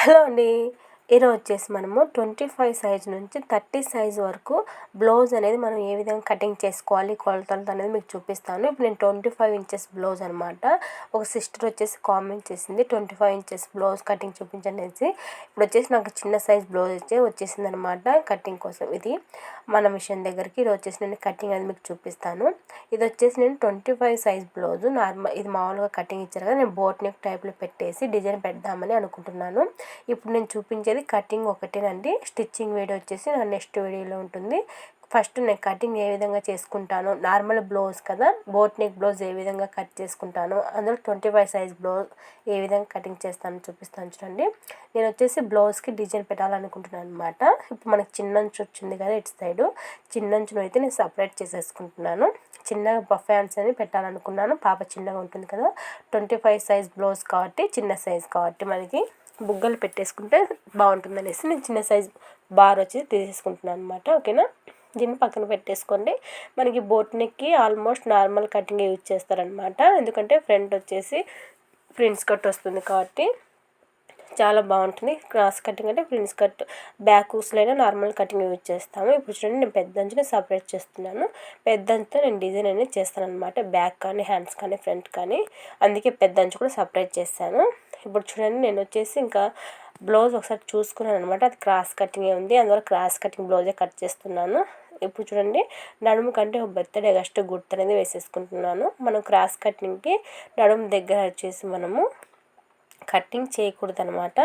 Hello అండి. ఈరోజు వచ్చేసి మనము ట్వంటీ ఫైవ్ సైజ్ నుంచి థర్టీ సైజ్ వరకు బ్లౌజ్ అనేది మనం ఏ విధంగా కటింగ్ చేసుకోవాలి కొలతలతో అనేది మీకు చూపిస్తాను. ఇప్పుడు నేను ట్వంటీ ఫైవ్ ఇంచెస్ బ్లౌజ్ అనమాట ఒక సిస్టర్ వచ్చేసి కామెంట్ చేసింది twenty five inches blouse cutting చూపించనేసి ఇప్పుడు వచ్చేసి నాకు చిన్న సైజ్ బ్లౌజ్ వచ్చే వచ్చేసింది అనమాట కటింగ్ కోసం. ఇది మన మిషన్ దగ్గరికి ఇది వచ్చేసి నేను కటింగ్ అనేది మీకు చూపిస్తాను. ఇది వచ్చేసి నేను twenty five size blouse normal ఇది మామూలుగా కటింగ్ ఇచ్చారు కదా నేను బోట్ నెక్ టైప్లో పెట్టేసి డిజైన్ పెడదామని అనుకుంటున్నాను. ఇప్పుడు నేను చూపించేది కటింగ్ ఒకటేనండి. స్టిచ్చింగ్ వీడియో వచ్చేసి నా నెక్స్ట్ వీడియోలో ఉంటుంది. ఫస్ట్ నేను కటింగ్ ఏ విధంగా చేసుకుంటాను నార్మల్ బ్లౌజ్ కదా బోట్ నెక్ బ్లౌజ్ ఏ విధంగా కట్ చేసుకుంటాను అందులో ట్వంటీ ఫైవ్ సైజ్ బ్లౌజ్ ఏ విధంగా కటింగ్ చేస్తాను చూపిస్తాను చూడండి. నేను వచ్చేసి బ్లౌజ్కి డిజైన్ పెట్టాలనుకుంటున్నాను అనమాట ఇప్పుడు మనకి చిన్నంచు వచ్చింది కదా ఇటు సైడు. చిన్నంచును అయితే నేను సపరేట్ చేసేసుకుంటున్నాను. చిన్నగా బఫ్ హ్యాండ్స్ అని పెట్టాలనుకున్నాను. పాప చిన్నగా ఉంటుంది కదా. ట్వంటీ ఫైవ్ సైజ్ బ్లౌజ్ కాబట్టి చిన్న సైజ్ కాబట్టి మనకి బుగ్గలు పెట్టేసుకుంటే బాగుంటుంది అనేసి నేను చిన్న సైజ్ బార్ వచ్చి తీసేసుకుంటున్నాను అనమాట ఓకేనా? దీన్ని పక్కన పెట్టేసుకోండి. మనకి బోట్ నెక్కి ఆల్మోస్ట్ నార్మల్ కటింగ్ యూజ్ చేస్తారనమాట ఎందుకంటే ఫ్రంట్ వచ్చేసి ప్రిన్స్ కట్ వస్తుంది కాబట్టి చాలా బాగుంటుంది. క్రాస్ కటింగ్ అంటే ప్రిన్స్ కట్ బ్యాక్ ఊస్లైనా నార్మల్ కటింగ్ యూజ్ చేస్తాము. ఇప్పుడు చూడండి నేను పెద్ద అంచుని సపరేట్ చేస్తున్నాను. పెద్ద అంచుతో నేను డిజైన్ అనేది చేస్తాను అనమాట బ్యాక్ కానీ హ్యాండ్స్ కానీ ఫ్రంట్ కానీ. అందుకే పెద్ద అంచు కూడా సపరేట్ చేస్తాను ఇప్పుడు చూడండి నేను వచ్చేసి ఇంకా బ్లౌజ్ ఒకసారి చూసుకున్నాను అనమాట అది క్రాస్ కటింగ్ ఉంది. అందువల్ల క్రాస్ కటింగ్ బ్లౌజే కట్ చేస్తున్నాను. ఇప్పుడు చూడండి నడుము కంటే ఒక బెత్తడే గస్ట్ గుర్తు అనేది వేసేసుకుంటున్నాను. మనం క్రాస్ కటింగ్కి నడుము దగ్గర వచ్చేసి మనము కటింగ్ చేయకూడదు అనమాట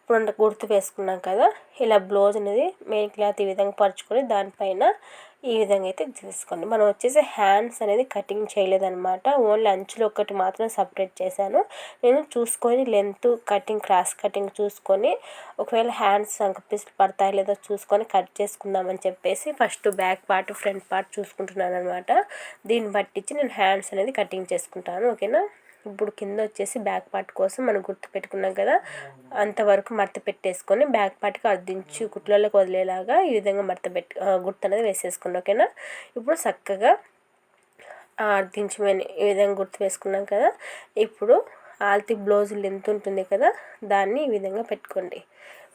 ఇప్పుడు గుర్తు వేసుకున్నాం కదా ఇలా బ్లౌజ్ అనేది మెయిన్ క్లాత్ ఈ విధంగా పరుచుకొని దానిపైన ఈ విధంగా అయితే తీసుకోండి మనం వచ్చేసి హ్యాండ్స్ అనేది కటింగ్ చేయలేదనమాట ఓన్లీ అంచులు ఒకటి మాత్రం సపరేట్ చేశాను. నేను చూసుకొని లెంత్ కటింగ్ క్రాస్ కటింగ్ చూసుకొని ఒకవేళ హ్యాండ్స్ సంక పీసులు పడతాయి లేదో చూసుకొని కట్ చేసుకుందామని చెప్పేసి first back part front part చూసుకుంటున్నాను అనమాట దీన్ని బట్టించి నేను హ్యాండ్స్ అనేది కటింగ్ చేసుకుంటాను. ఓకేనా ఇప్పుడు కింద వచ్చేసి బ్యాక్ పార్ట్ కోసం మనం గుర్తు పెట్టుకున్నాం కదా అంతవరకు మడత పెట్టేసుకొని బ్యాక్ పార్ట్కి అర్థించి కుట్లలోకి వదిలేలాగా ఈ విధంగా మడత పెట్టి గుర్తు అనేది వేసేసుకున్నాం ఓకేనా? ఇప్పుడు చక్కగా అర్ధించమని ఈ విధంగా గుర్తు వేసుకున్నాం కదా ఇప్పుడు ఆల్తి బ్లౌజ్ లెంత్ ఉంటుంది కదా దాన్ని ఈ విధంగా పెట్టుకోండి.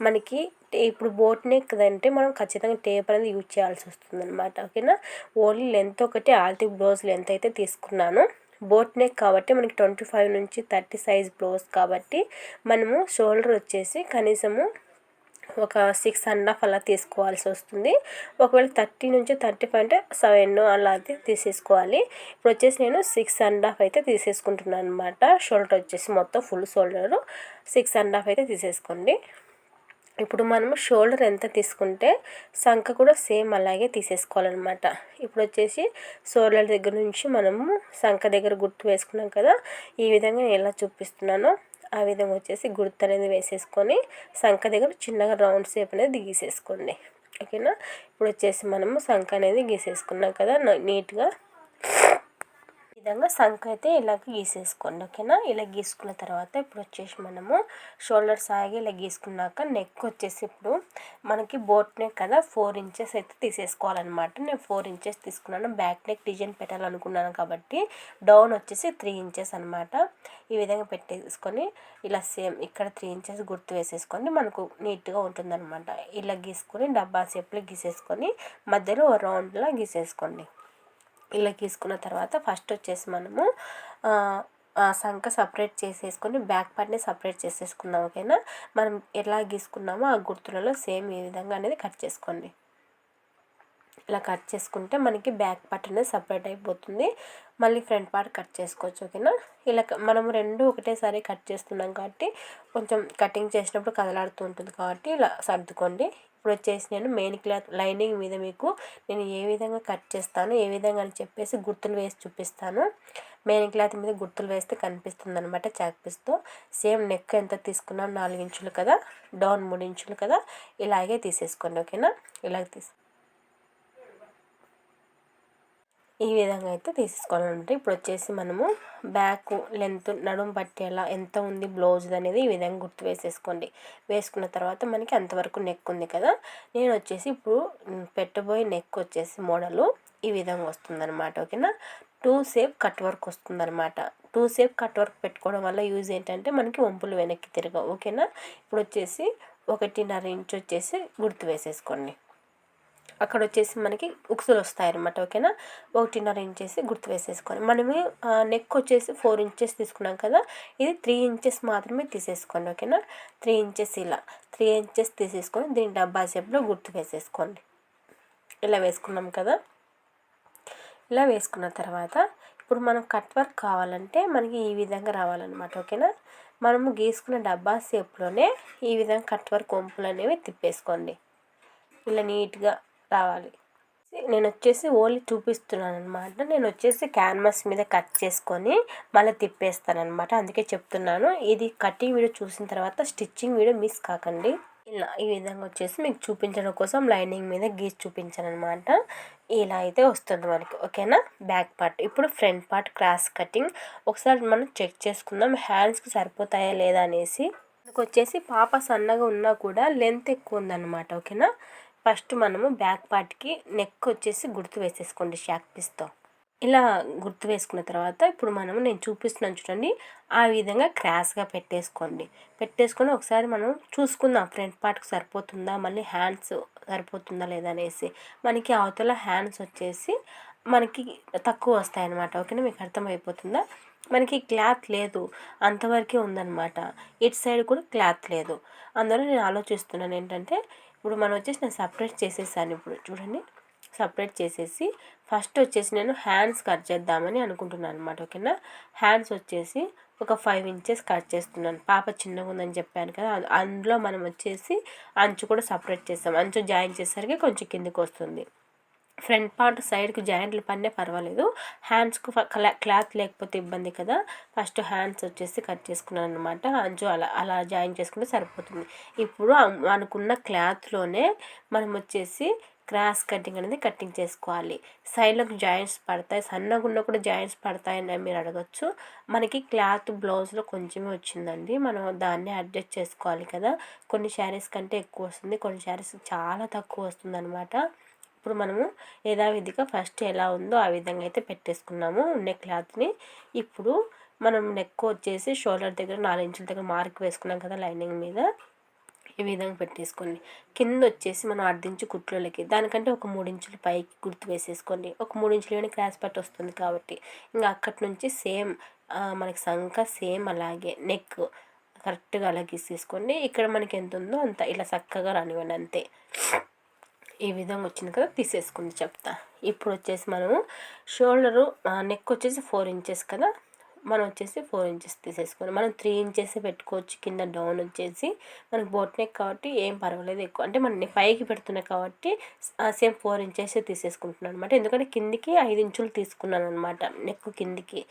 మనకి ఇప్పుడు బోట్ నెక్ అంటే మనం ఖచ్చితంగా టేప్ అనేది యూజ్ చేయాల్సి వస్తుంది అనమాట ఓకేనా? ఓన్లీ లెంత్ ఒకటి ఆల్తి బ్లౌజ్ లెంత్ అయితే తీసుకున్నాను. బోట్ నెక్ కాబట్టి మనకి ట్వంటీ ఫైవ్ నుంచి థర్టీ సైజ్ బ్లౌజ్ కాబట్టి మనము షోల్డర్ వచ్చేసి కనీసము ఒక సిక్స్ అండ్ హాఫ్ అలా తీసుకోవాల్సి వస్తుంది. ఒకవేళ థర్టీ నుంచి థర్టీ ఫైవ్ అంటే సెవెన్ అలా అయితే తీసేసుకోవాలి. ఇప్పుడు వచ్చేసి నేను సిక్స్ అండ్ హాఫ్ అయితే తీసేసుకుంటున్నాను అనమాట షోల్డర్ వచ్చేసి మొత్తం full shoulder. Six and half అయితే తీసేసుకోండి. ఇప్పుడు మనము షోల్డర్ ఎంత తీసుకుంటే సంఖ కూడా సేమ్ అలాగే తీసేసుకోవాలన్నమాట. ఇప్పుడు వచ్చేసి షోల్డర్ దగ్గర నుంచి మనము సంఖ దగ్గర గుర్తు వేసుకున్నాం కదా ఈ విధంగా నేను ఎలా చూపిస్తున్నానో ఆ విధంగా వచ్చేసి గుర్తు అనేది వేసేసుకొని సంఖ దగ్గర చిన్నగా రౌండ్ షేప్ అనేది గీసేసుకోండి. ఓకేనా? ఇప్పుడు వచ్చేసి మనము సంఖ అనేది గీసేసుకున్నాం కదా నీట్గా విధంగా సంఖ అయితే ఇలా గీసేసుకోండి ఓకేనా? ఇలా గీసుకున్న తర్వాత ఇప్పుడు వచ్చేసి మనము షోల్డర్ సాగి ఇలా గీసుకున్నాక నెక్ వచ్చేసి ఇప్పుడు మనకి బోట్ నెక్ కదా ఫోర్ ఇంచెస్ అయితే తీసేసుకోవాలన్నమాట. నేను ఫోర్ ఇంచెస్ తీసుకున్నాను బ్యాక్ నెక్ డిజైన్ పెట్టాలనుకున్నాను కాబట్టి డౌన్ వచ్చేసి త్రీ ఇంచెస్ అనమాట ఈ విధంగా పెట్టేసుకొని ఇలా సేమ్ ఇక్కడ త్రీ ఇంచెస్ గుర్తు వేసేసుకొని మనకు నీట్గా ఉంటుందన్నమాట. ఇలా గీసుకొని డబ్బా షేప్లో గీసేసుకొని మధ్యలో రౌండ్లా గీసేసుకోండి. ఇలా గీసుకున్న తర్వాత ఫస్ట్ వచ్చేసి మనము సంఖ సపరేట్ చేసేసుకొని బ్యాక్ పార్ట్ని సపరేట్ చేసేసుకుందాం ఓకేనా మనం ఎలా గీసుకున్నామో ఆ గుర్తులలో సేమ్ ఈ విధంగా అనేది కట్ చేసుకోండి. ఇలా కట్ చేసుకుంటే మనకి బ్యాక్ పార్ట్ అనేది సపరేట్ అయిపోతుంది. మళ్ళీ ఫ్రంట్ పార్ట్ కట్ చేసుకోవచ్చు ఓకేనా ఇలా మనము రెండు ఒకటేసారి కట్ చేస్తున్నాం కాబట్టి కొంచెం కటింగ్ చేసినప్పుడు కదలాడుతూ ఉంటుంది కాబట్టి ఇలా సర్దుకోండి. ఇప్పుడు వచ్చేసి నేను మెయిన్ క్లాత్ లైనింగ్ మీద మీకు నేను ఏ విధంగా కట్ చేస్తాను ఏ విధంగా అని చెప్పేసి గుర్తులు వేసి చూపిస్తాను. మెయిన్ క్లాత్ మీద గుర్తులు వేస్తే కనిపిస్తుంది అనమాట చాక్పీస్తో సేమ్ నెక్ ఎంత తీసుకున్నాం నాలుగు ఇంచులు కదా? డౌన్ మూడు ఇంచులు కదా? ఇలాగే తీసేసుకోండి ఓకేనా ఇలాగ తీసు ఈ విధంగా అయితే తీసేసుకోవాలన్నమాట ఇప్పుడు వచ్చేసి మనము బ్యాక్ లెంత్ నడుము పట్టేలా ఎంత ఉంది బ్లౌజ్ అనేది ఈ విధంగా గుర్తు వేసేసుకోండి. వేసుకున్న తర్వాత మనకి అంతవరకు నెక్ ఉంది కదా నేను వచ్చేసి ఇప్పుడు పెట్టబోయే నెక్ వచ్చేసి మోడలు ఈ విధంగా వస్తుందన్నమాట ఓకేనా? టూ సేప్ కట్ వర్క్ వస్తుందన్నమాట. టూ సేప్ కట్ వర్క్ పెట్టుకోవడం వల్ల యూజ్ ఏంటంటే మనకి వంపులు వెనక్కి తిరగవు ఓకేనా? ఇప్పుడు వచ్చేసి ఒకటిన్నర ఇంచ్ వచ్చేసి గుర్తు వేసేసుకోండి. అక్కడ వచ్చేసి మనకి ఉక్సులు వస్తాయి అనమాట ఓకేనా? ఒకటిన్నర ఇంచెస్ గుర్తు వేసేసుకోండి మనమే నెక్ వచ్చేసి ఫోర్ ఇంచెస్ తీసుకున్నాం కదా ఇది త్రీ ఇంచెస్ మాత్రమే తీసేసుకోండి ఓకేనా? త్రీ ఇంచెస్ ఇలా త్రీ ఇంచెస్ తీసేసుకొని దీని డబ్బా షేప్లో గుర్తు వేసేసుకోండి. ఇలా వేసుకున్నాం కదా? ఇలా వేసుకున్న తర్వాత ఇప్పుడు మనం కట్ వర్క్ కావాలంటే మనకి ఈ విధంగా రావాలన్నమాట ఓకేనా? మనము గీసుకున్న డబ్బా షేప్లోనే ఈ విధంగా కట్ వర్క్ వంపులు అనేవి తిప్పేసుకోండి. ఇలా నీట్గా రావాలి. నేను వచ్చేసి ఓన్లీ చూపిస్తున్నాను అనమాట నేను వచ్చేసి క్యాన్వాస్ మీద కట్ చేసుకొని మళ్ళీ తిప్పేస్తాను అనమాట అందుకే చెప్తున్నాను. ఇది కటింగ్ వీడియో చూసిన తర్వాత స్టిచ్చింగ్ వీడియో మిస్ కాకండి. ఇలా ఈ విధంగా వచ్చేసి మీకు చూపించడం కోసం లైనింగ్ మీద గీసి చూపించాను అనమాట ఇలా అయితే వస్తుంది మనకి. ఓకేనా? Back part. ఇప్పుడు ఫ్రంట్ పార్ట్ క్రాస్ కటింగ్. ఒకసారి మనం చెక్ చేసుకుందాం. హ్యాండ్స్కి సరిపోతాయా లేదా అనేసి. మనకు వచ్చేసి పాప సన్నగా ఉన్నా కూడా లెంత్ ఎక్కువ ఉందన్నమాట. ఓకేనా? ఫస్ట్ మనము బ్యాక్ పార్ట్కి నెక్ వచ్చేసి గుర్తు వేసేసుకోండి షాక్ పీస్తో. ఇలా గుర్తు వేసుకున్న తర్వాత ఇప్పుడు మనము నేను చూపిస్తున్నాను చూడండి ఆ విధంగా క్రాస్గా పెట్టేసుకోండి. పెట్టేసుకొని ఒకసారి మనం చూసుకుందాం ఫ్రంట్ పార్ట్కి సరిపోతుందా మళ్ళీ హ్యాండ్స్ సరిపోతుందా లేదా అనేసి. మనకి అవతల హ్యాండ్స్ వచ్చేసి మనకి తక్కువ వస్తాయి అన్నమాట ఓకేనా? మీకు అర్థమైపోతుందా? మనకి క్లాత్ లేదు అంతవరకే ఉందన్నమాట. ఇటు సైడ్ కూడా క్లాత్ లేదు. అందులో నేను ఆలోచిస్తున్నాను ఏంటంటే ఇప్పుడు మనం వచ్చేసి నేను సపరేట్ చేసేసాను ఇప్పుడు చూడండి. సపరేట్ చేసేసి ఫస్ట్ వచ్చేసి నేను హ్యాండ్స్ కట్ చేద్దామని అనుకుంటున్నాను అనమాట ఓకేనా హ్యాండ్స్ వచ్చేసి ఒక ఫైవ్ ఇంచెస్ కట్ చేస్తున్నాను. పాప చిన్నగా ఉందని చెప్పాను కదా అందులో మనం వచ్చేసి అంచు కూడా సపరేట్ చేస్తాం. అంచు జాయిన్ చేసేసరికి కొంచెం కిందికి వస్తుంది. ఫ్రంట్ పార్ట్ సైడ్కి జాయింట్లు పన్నే పర్వాలేదు. హ్యాండ్స్కు క్లాత్ లేకపోతే ఇబ్బంది కదా. ఫస్ట్ హ్యాండ్స్ వచ్చేసి కట్ చేసుకున్నాను అనమాట అంచు అలా అలా జాయిన్ చేసుకుంటే సరిపోతుంది. ఇప్పుడు అనుకున్న క్లాత్లోనే మనం వచ్చేసి క్రాస్ కటింగ్ అనేది కటింగ్ చేసుకోవాలి. సైడ్లకు జాయింట్స్ పడతాయి. సన్నగా ఉన్న కూడా జాయింట్స్ పడతాయని మీరు అడగచ్చు. మనకి క్లాత్ బ్లౌజ్లో కొంచెమే వచ్చిందండి. మనం దాన్ని అడ్జస్ట్ చేసుకోవాలి కదా. కొన్ని శారీస్ కంటే ఎక్కువ వస్తుంది. కొన్ని శారీస్ చాలా తక్కువ వస్తుంది అనమాట ఇప్పుడు మనము యథావిధిగా ఫస్ట్ ఎలా ఉందో ఆ విధంగా అయితే పెట్టేసుకున్నాము నెక్ క్లాత్ని. ఇప్పుడు మనం నెక్ వచ్చేసి షోల్డర్ దగ్గర నాలుగు ఇంచుల దగ్గర మార్క్ వేసుకున్నాం కదా లైనింగ్ మీద. ఈ విధంగా పెట్టేసుకోండి. కింద వచ్చేసి మనం అర్ధించి కుట్లోకి దానికంటే ఒక మూడు ఇంచులు పైకి గుర్తు వేసేసుకోండి. ఒక మూడు ఇంచులు క్రాస్ పట్టు వస్తుంది కాబట్టి. ఇంకా అక్కడి నుంచి సేమ్ మనకి సంఖ సేమ్ అలాగే నెక్ కరెక్ట్గా అలా గీసేసుకోండి. ఇక్కడ మనకి ఎంత ఉందో అంత ఇలా చక్కగా రానివ్వండి అంతే. ఈ విధంగా వచ్చింది కదా తీసేసుకుంది చెప్తా. ఇప్పుడు వచ్చేసి మనము షోల్డరు నెక్ వచ్చేసి ఫోర్ ఇంచెస్ కదా మనం వచ్చేసి ఫోర్ ఇంచెస్ తీసేసుకోవాలి మనం త్రీ ఇంచెస్ పెట్టుకోవచ్చు కింద డౌన్ వచ్చేసి మనకి బోట్ నెక్ కాబట్టి ఏం పర్వాలేదు ఎక్కువ. అంటే మన పైకి పెడుతున్నాయి కాబట్టి సేమ్ ఫోర్ ఇంచెస్ తీసేసుకుంటున్నాను అనమాట ఎందుకంటే కిందికి ఐదు ఇంచులు తీసుకున్నాను అనమాట నెక్ కిందికి.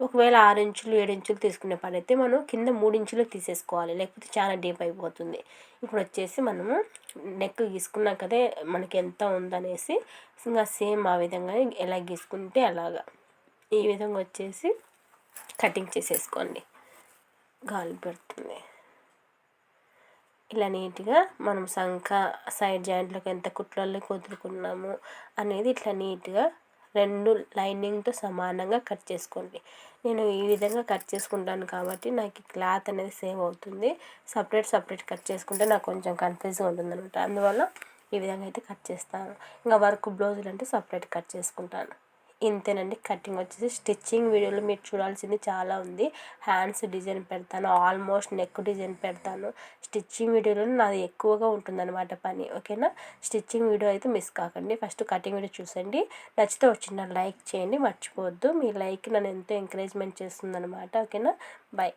ఒకవేళ ఆరు ఇంచులు ఏడు ఇంచులు తీసుకునే పని అయితే మనం కింద మూడు ఇంచులు తీసేసుకోవాలి. లేకపోతే చాలా డీప్ అయిపోతుంది. ఇప్పుడు వచ్చేసి మనము నెక్ గీసుకున్నాం కదా మనకి ఎంత ఉందనేసి ఇంకా సేమ్ ఆ విధంగా ఎలా గీసుకుంటే అలాగా. ఈ విధంగా వచ్చేసి కటింగ్ చేసేసుకోండి. గాలి పెడుతుంది. ఇలా నీట్గా మనం సంఖ సైడ్ జాయింట్లోకి ఎంత కుట్లలో కుదురుకున్నాము అనేది ఇట్లా నీట్గా రెండు లైనింగ్తో సమానంగా కట్ చేసుకోండి. నేను ఈ విధంగా కట్ చేసుకుంటాను కాబట్టి నాకు క్లాత్ అనేది సేవ్ అవుతుంది. సపరేట్ సపరేట్ కట్ చేసుకుంటే నాకు కొంచెం కన్ఫ్యూజ్గా ఉంటుంది అనమాట అందువల్ల ఈ విధంగా అయితే కట్ చేస్తాను. ఇంకా వర్క్ బ్లౌజులు అంటే సపరేట్ కట్ చేసుకుంటాను. ఇంతేనండి. కటింగ్ వచ్చేసి స్టిచ్చింగ్ వీడియోలో మీరు చూడాల్సింది చాలా ఉంది. హ్యాండ్స్ డిజైన్ పెడతాను ఆల్మోస్ట్ నెక్ డిజైన్ పెడతాను. స్టిచ్చింగ్ వీడియోలో నాది ఎక్కువగా ఉంటుందన్నమాట పని ఓకేనా? స్టిచ్చింగ్ వీడియో అయితే మిస్ కాకండి. ఫస్ట్ కటింగ్ వీడియో చూసండి. నచ్చితే వచ్చిన లైక్ చేయండి మర్చిపోవద్దు. మీ లైక్ నన్ను ఎంతో ఎంకరేజ్మెంట్ చేస్తుందన్నమాట ఓకేనా? బాయ్